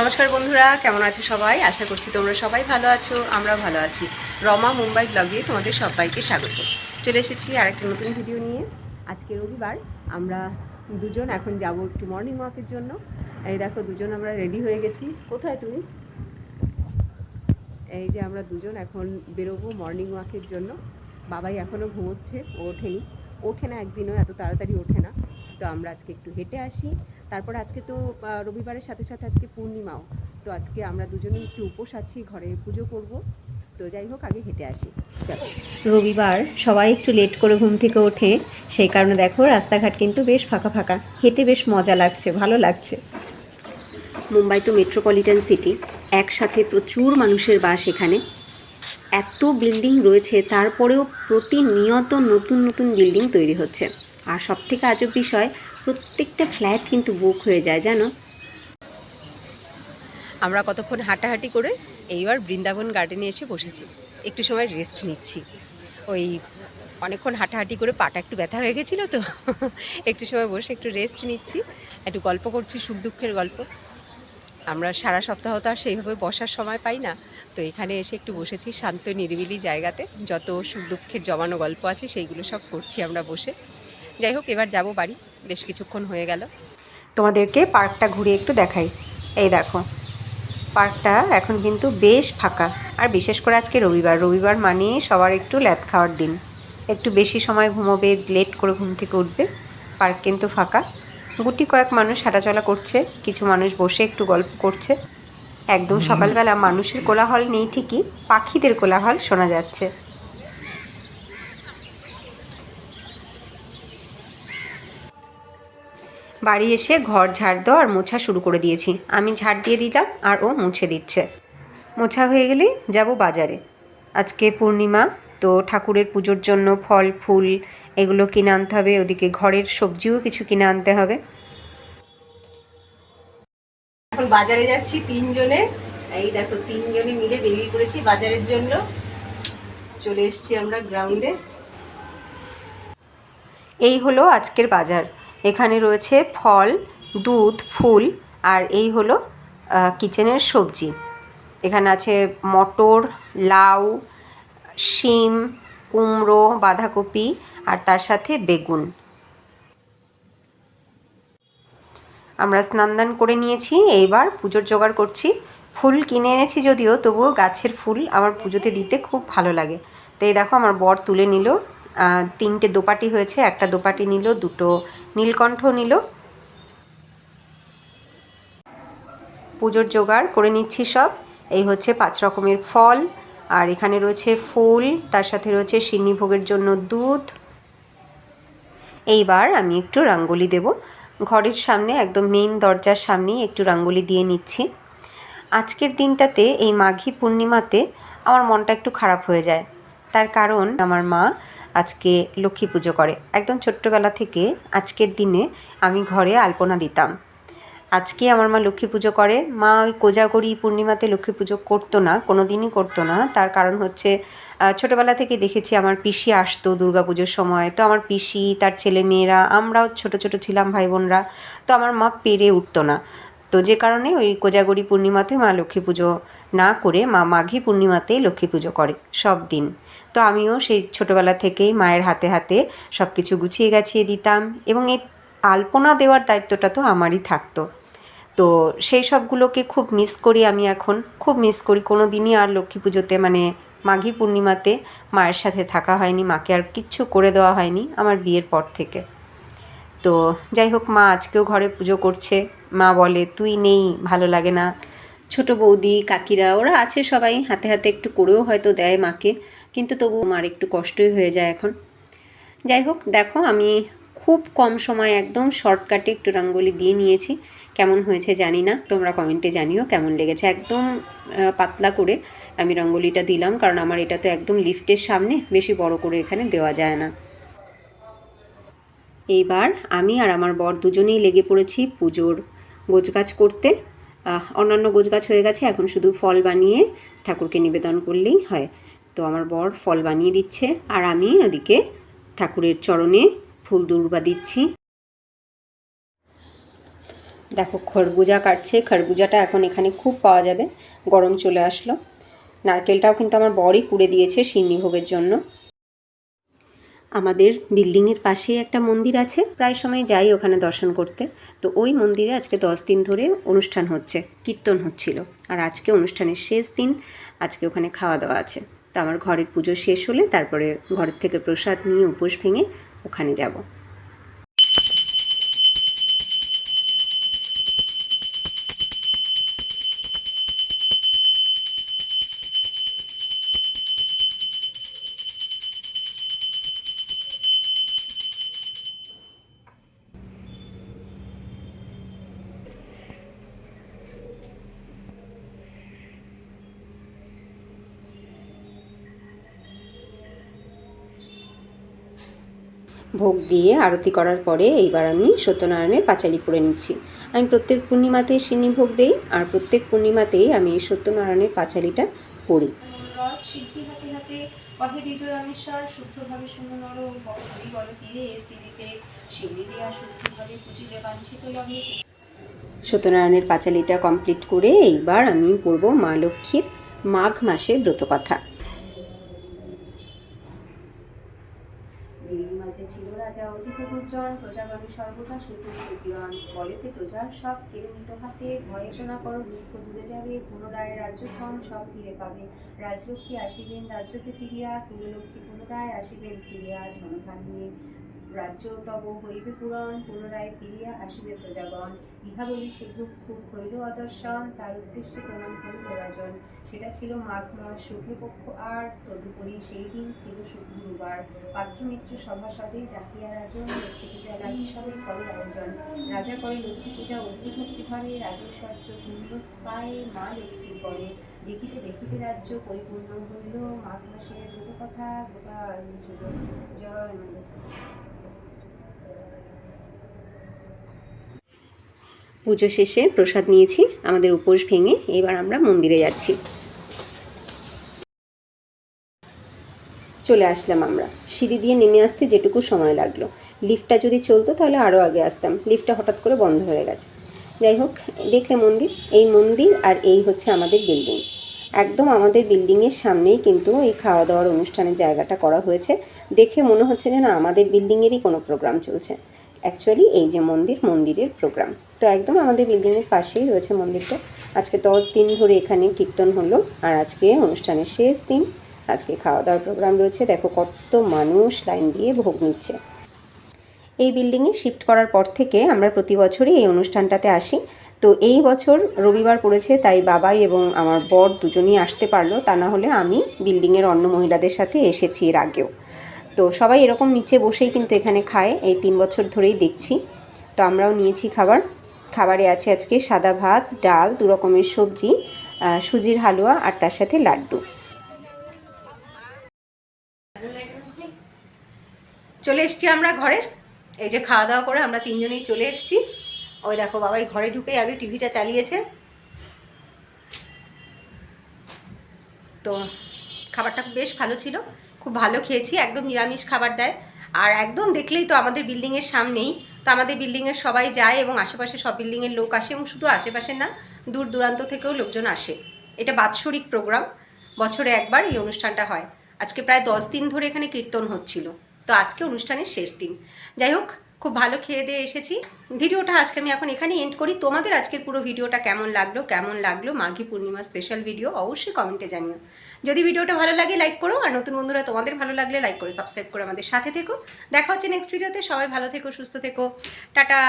নমস্কার বন্ধুরা, কেমন আছো সবাই? আশা করছি তোমরা সবাই ভালো আছো আমরা ভালো আছি। রমা মুম্বাই ব্লগে তোমাদের সবাইকে স্বাগত। চলে এসেছি আর একটা নতুন ভিডিও নিয়ে। আজকে রবিবার, আমরা দুজন এখন যাব একটু মর্নিং ওয়াকের জন্য। এই দেখো, দুজন আমরা রেডি হয়ে গেছি। কোথায় তুমি? এই যে আমরা দুজন এখন বেরোবো মর্নিং ওয়াকের জন্য। বাবাই এখনও ঘুমোচ্ছে, ও ওঠেনি। ওঠে না, একদিনও এত তাড়াতাড়ি ওঠে না। তো আমরা আজকে একটু হেঁটে আসি। তারপর আজকে তো রবিবারের সাথে সাথে আজকে পূর্ণিমাও। তো আজকে আমরা দুজনে একটু উপোস আছি, ঘরে পুজো করব। তো যাই হোক, আগে হেঁটে আসি। রবিবার, সবাই একটু লেট করে ঘুম থেকে ওঠে। সেই কারণে দেখো, রাস্তাঘাট কিন্তু বেশ ফাঁকা ফাঁকা। হেঁটে বেশ মজা লাগছে, ভালো লাগছে। মুম্বাই তো মেট্রোপলিটন সিটি একসাথে প্রচুর মানুষের বাস এখানে। এত বিল্ডিং রয়েছে, তারপরেও প্রতিনিয়ত নতুন নতুন বিল্ডিং তৈরি হচ্ছে। আর সবথেকে আজব বিষয় প্রত্যেকটা ফ্ল্যাট কিন্তু বুক হয়ে যায়, জানো? আমরা কতক্ষণ হাঁটাহাঁটি করে এইবার বৃন্দাবন গার্ডেনে এসে বসেছি। একটু সময় রেস্ট নিচ্ছি। ওই অনেকক্ষণ হাঁটাহাঁটি করে পাটা একটু ব্যথা হয়ে গেছিল তো। একটু সময় বসে একটু রেস্ট নিচ্ছি। একটু গল্প করছি, সুখ দুঃখের গল্প। আমরা সারা সপ্তাহ তো আর সেইভাবে বসার সময় পাই না। তো এখানে এসে একটু বসেছি শান্ত নিরিবিলি জায়গাতে। যত সুখ দুঃখের জমানো গল্প আছে, সেইগুলো সব করছি আমরা বসে। যাই হোক এবার যাব বাড়ি। বেশ কিছুক্ষণ হয়ে গেল। তোমাদেরকে পার্কটা ঘুরে একটু দেখাই। এই দেখো পার্কটা এখন কিন্তু বেশ ফাঁকা। আর বিশেষ করে আজকে রবিবার। রবিবার মানে সবার একটু ল্যাদ খাওয়ার দিন। একটু বেশি সময় ঘুমোবে লেট করে ঘুম থেকে উঠবে। পার্ক কিন্তু ফাঁকা। গুটি কয়েক মানুষ হাঁটাচলা করছে কিছু মানুষ বসে একটু গল্প করছে। একদম সকালবেলা মানুষের কোলাহল নেই ঠিকই পাখিদের কোলাহল শোনা যাচ্ছে। বাড়ি এসে ঘর ঝাড় দেওয়া আর মোছা শুরু করে দিয়েছি। আমি ঝাড় দিয়ে দিলাম আর ও মুছে দিচ্ছে। মোছা হয়ে গেলেই যাব বাজারে। আজকে পূর্ণিমা তো ঠাকুরের পুজোর জন্য ফল ফুল এগুলো কিনে আনতে হবে। ওদিকে ঘরের সবজিও কিছু কিনে আনতে হবে। এখন বাজারে যাচ্ছি তিনজনে। এই দেখো তিনজনে মিলে বেরিয়ে পড়েছি বাজারের জন্য। চলে এসেছি আমরা গ্রাউন্ডে এই হলো আজকের বাজার। এখানে রয়েছে ফল, দুধ, ফুল, আর এই হলো কিচেনের সবজি। এখানে আছে মটর, লাউ, শিম, কুমড়ো, বাঁধাকপি, আর তার সাথে বেগুন। আমরা স্নান দান করে নিয়েছি, এইবার পুজোর জোগাড় করছি। ফুল কিনে এনেছি যদিও, তবুও গাছের ফুল আমার পুজোতে দিতে খুব ভালো লাগে। তো এই দেখো, আমার বর তুলে নিল। তিনটে দোপাটি হয়েছে, একটা দোপাটি নিল, দুটো নীলকণ্ঠ নিল। পুজোর জোগাড় করে নিচ্ছি সব। এই হচ্ছে পাঁচ রকমের ফল, আর এখানে রয়েছে ফুল, তার সাথে রয়েছে সিন্নি ভোগের জন্য দুধ। এইবার আমি একটু রাঙ্গোলি দেব। ঘরের সামনে, একদম মেইন দরজার সামনেই একটু রাঙ্গোলি দিয়ে নিচ্ছি। আজকের দিনটাতে এই মাঘী পূর্ণিমাতে আমার মনটা একটু খারাপ হয়ে যায়। তার কারণ, আমার মা আজকে লক্ষ্মী পুজো করে। একদম ছোট্টবেলা থেকে আজকের দিনে আমি ঘরে আলপনা দিতাম। আজকে আমার মা লক্ষ্মী পুজো করে। মা ওই কোজাগরি পূর্ণিমাতে লক্ষ্মী পুজো করতো না কোনো দিনই করতো না। তার কারণ হচ্ছে ছোটবেলা থেকে দেখেছি আমার পিসি আসতো দুর্গা পুজোর সময়। তো আমার পিসি, তার ছেলে মেয়েরা, আমরাও ছোট ছোট ছিলাম ভাই বোনরা। তো আমার মা পেরে উঠতো না। তো যে কারণে ওই কোজাগরি পূর্ণিমাতে মা লক্ষ্মী পুজো না করে মা মাঘী পূর্ণিমাতেই লক্ষ্মী পুজো করে সব দিন। তো আমিও সেই ছোটোবেলা থেকেই মায়ের হাতে হাতে সব কিছু গুছিয়ে গাছিয়ে দিতাম এবং এই আলপনা দেওয়ার দায়িত্বটা তো আমারই থাকতো। তো সেই সবগুলোকে খুব মিস করি আমি এখন। খুব মিস করি। কোনো দিনই আর লক্ষ্মী পুজোতে মানে মাঘী পূর্ণিমাতে মায়ের সাথে থাকা হয়নি, মাকে আর কিচ্ছু করে দেওয়া হয়নি আমার বিয়ের পর থেকে। তো যাই হোক, মা আজকেও ঘরে পুজো করছে। মা বলে, তুই নেই, ভালো লাগে না। ছোট বৌদি, কাকিরা, ওরা আছে সবাই, হাতে হাতে একটু করেও হয়তো দেয় মাকে, কিন্তু তবু মার একটু কষ্টই হয়ে যায় এখন। যাই হোক, দেখো, আমি খুব কম সময় একদম শর্টকাটে একটু রঙ্গোলি দিয়ে নিয়েছি। কেমন হয়েছে জানি না, তোমরা কমেন্টে জানিও কেমন লেগেছে। একদম পাতলা করে আমি রঙ্গোলিটা দিলাম, কারণ আমার এটা তো একদম লিফটের সামনে, বেশি বড় করে এখানে দেওয়া যায় না। এইবার আমি আর আমার বর দুজনেই লেগে পড়েছি পুজোর গোছগাছ করতে। অন্যান্য গোছগাছ হয়ে গেছে, এখন শুধু ফল বানিয়ে ঠাকুরকে নিবেদন করলেই হয়। তো আমার বর ফল বানিয়ে দিচ্ছে, আর আমি ওদিকে ঠাকুরের চরণে ফুল দুর্বা দিচ্ছি। দেখো, খরবুজা কাটছে, খরবুজাটা এখন এখানে খুব পাওয়া যাবে, গরম চলে আসলো। নারকেলটাও কিন্তু আমার বরই কুড়ে দিয়েছে সিন্নি ভোগের জন্য। আমাদের বিল্ডিংয়ের পাশেই একটা মন্দির আছে। প্রায় সময় যাই ওখানে দর্শন করতে। তো ওই মন্দিরে আজকে দশ দিন ধরে অনুষ্ঠান হচ্ছে, কীর্তন হচ্ছিল। আর আজকে অনুষ্ঠানের শেষ দিন আজকে ওখানে খাওয়া দাওয়া আছে। তো আমার ঘরের পুজো শেষ হলে তারপরে ঘরের থেকে প্রসাদ নিয়ে উপোস ভেঙে ওখানে যাব। ভোগ দিয়ে আরতি করার পরে এইবার আমি সত্যনারায়ণের পাঁচালি করে নিচ্ছি। আমি প্রত্যেক পূর্ণিমাতেই সিন্নি ভোগ দেই আর প্রত্যেক পূর্ণিমাতেই আমি এই সত্যনারায়ণের পাঁচালিটা পড়ি। রথ সিদ্ধি হাতে হাতে কহে দ্বিজ রামেশ্বর শুদ্ধভাবে শূন্য নর বল তীরে তীরিতে শিউলি দিয়া শুদ্ধভাবে পুজিলে বাঞ্ছিত লগ্নে। সত্যনারায়ণের পাঁচালিটা কমপ্লিট করে এইবার আমি পড়ব মা লক্ষ্মীর মাঘ মাসের ব্রতকথা। দেবী মাঝে ছিল রাজা অধিক দুর্জন প্রজাগণে সর্বদা সে কিরণ বলেতে প্রজার সব কেড়ে নিত হাতে ভয়ে শোনা করো দুঃখ দূরে যাবে, পুনরায় রাজ্যক্ষণ সব ফিরে পাবে। রাজলক্ষ্মী আসিবেন রাজ্যতে ফিরিয়া, কুললক্ষ্মী পুনরায় আসিবেন ফিরিয়া ধনধান নিয়ে রাজ্য তব হইবে পূরণ, পুনরায় ফিরিয়া আসিবে প্রজাগণ। ইহা বলি সেগুলো খুব হইল অদর্শন, তার উদ্দেশ্যে প্রণাম করিল রাজন সেটা ছিল মাঘ মাস শুক্লপক্ষ আর তদুপরি সেই দিন ছিল শুক্রবার পাত্রমিত্র সভাসদে ডাকিয়া রাজন লক্ষ্মী পূজা লাগি সবাই করে আয়োজন রাজা করে লক্ষ্মী পূজা অগ্নিভক্তি ঘরে রাজৈশ্বর্য পূর্ণ পায় মা লক্ষ্মী করে দেখিতে দেখিতে রাজ্য পরিপূর্ণ হইল। মাঘ মাসের ব্রত কথা গোপাল জয় মা লক্ষ্মী। পুজো শেষে প্রসাদ নিয়েছি, আমাদের উপোস ভেঙে এবার আমরা মন্দিরে যাচ্ছি। চলে আসলাম আমরা। সিঁড়ি দিয়ে নেমে আসতে যেটুকু সময় লাগল। লিফটটা যদি চলতো তাহলে আরও আগে আসতাম। লিফটটা হঠাৎ করে বন্ধ হয়ে গেছে। যাই হোক, দেখলে মন্দির, এই মন্দির আর এই হচ্ছে আমাদের বিল্ডিং একদম আমাদের বিল্ডিংয়ের সামনেই কিন্তু এই খাওয়া দাওয়ার অনুষ্ঠানের জায়গাটা করা হয়েছে। দেখে মনে হচ্ছে যেন আমাদের বিল্ডিংয়েরই কোনো প্রোগ্রাম চলছে। অ্যাকচুয়ালি এই যে মন্দির, মন্দিরের প্রোগ্রাম তো একদম আমাদের বিল্ডিংয়ের পাশেই রয়েছে মন্দিরটা। আজকে দশ দিন ধরে এখানে কীর্তন হলো, আর আজকে অনুষ্ঠানের শেষ দিন। আজকে খাওয়া দাওয়ার প্রোগ্রাম রয়েছে। দেখো কত মানুষ লাইন দিয়ে ভোগ নিচ্ছে। এই বিল্ডিংয়ে শিফট করার পর থেকে আমরা প্রতি বছরই এই অনুষ্ঠানটাতে আসি। তো এই বছর রবিবার পড়েছে, তাই বাবাই এবং আমার বর দুজনই আসতে পারল। তা না হলে আমি বিল্ডিংয়ের অন্য মহিলাদের সাথে এসেছি এর আগেও। তো সবাই এরকম নিচে বসেই কিন্তু এখানে খায়, এই তিন বছর ধরেই দেখছি। তো আমরাও নিয়েছি খাবার। খাবারে আছে আজকে সাদা ভাত, ডাল, দু রকমের সবজি সুজির হালুয়া আর তার সাথে লাড্ডু। চলে এসছি আমরা ঘরে। এই যে খাওয়া দাওয়া করে আমরা তিনজনেই চলে এসছি। ওই দেখো বাবাই ঘরে ঢুকে আগে টিভিটা চালিয়েছে। তো খাবারটা বেশ ভালো ছিল। খুব ভালো খেয়েছি, একদম নিরামিষ খাবার দেয়। আর একদম দেখলেই তো আমাদের বিল্ডিংয়ের সামনেই। তো আমাদের বিল্ডিংয়ের সবাই যায় এবং আশেপাশে সব বিল্ডিংয়ের লোক আসে এবং শুধু আশেপাশে না, দূর দূরান্ত থেকেও লোকজন আসে। এটা বাৎসরিক প্রোগ্রাম বছরে একবার এই অনুষ্ঠানটা হয়। আজকে প্রায় দশ দিন ধরে এখানে কীর্তন হচ্ছিল। তো আজকে অনুষ্ঠানের শেষ দিন। যাই হোক খুব ভালো খেয়ে দিয়ে এসেছি। ভিডিওটা আজকে আমি এখন এখানে এন্ড করি। তোমাদের আজকের পুরো ভিডিওটা কেমন লাগল কেমন লাগল? মাঘী পূর্ণিমা স্পেশাল ভিডিও অবশ্যই কমেন্টে জানিও। যদি ভিডিওটা ভালো লাগে লাইক করো। আর নতুন বন্ধুরা তোমাদের ভালো লাগলে লাইক করে সাবস্ক্রাইব করো আমাদের সাথে থেকো। দেখা হচ্ছে নেক্সট ভিডিওতে সবাই ভালো থেকো, সুস্থ থেকো। টাটা!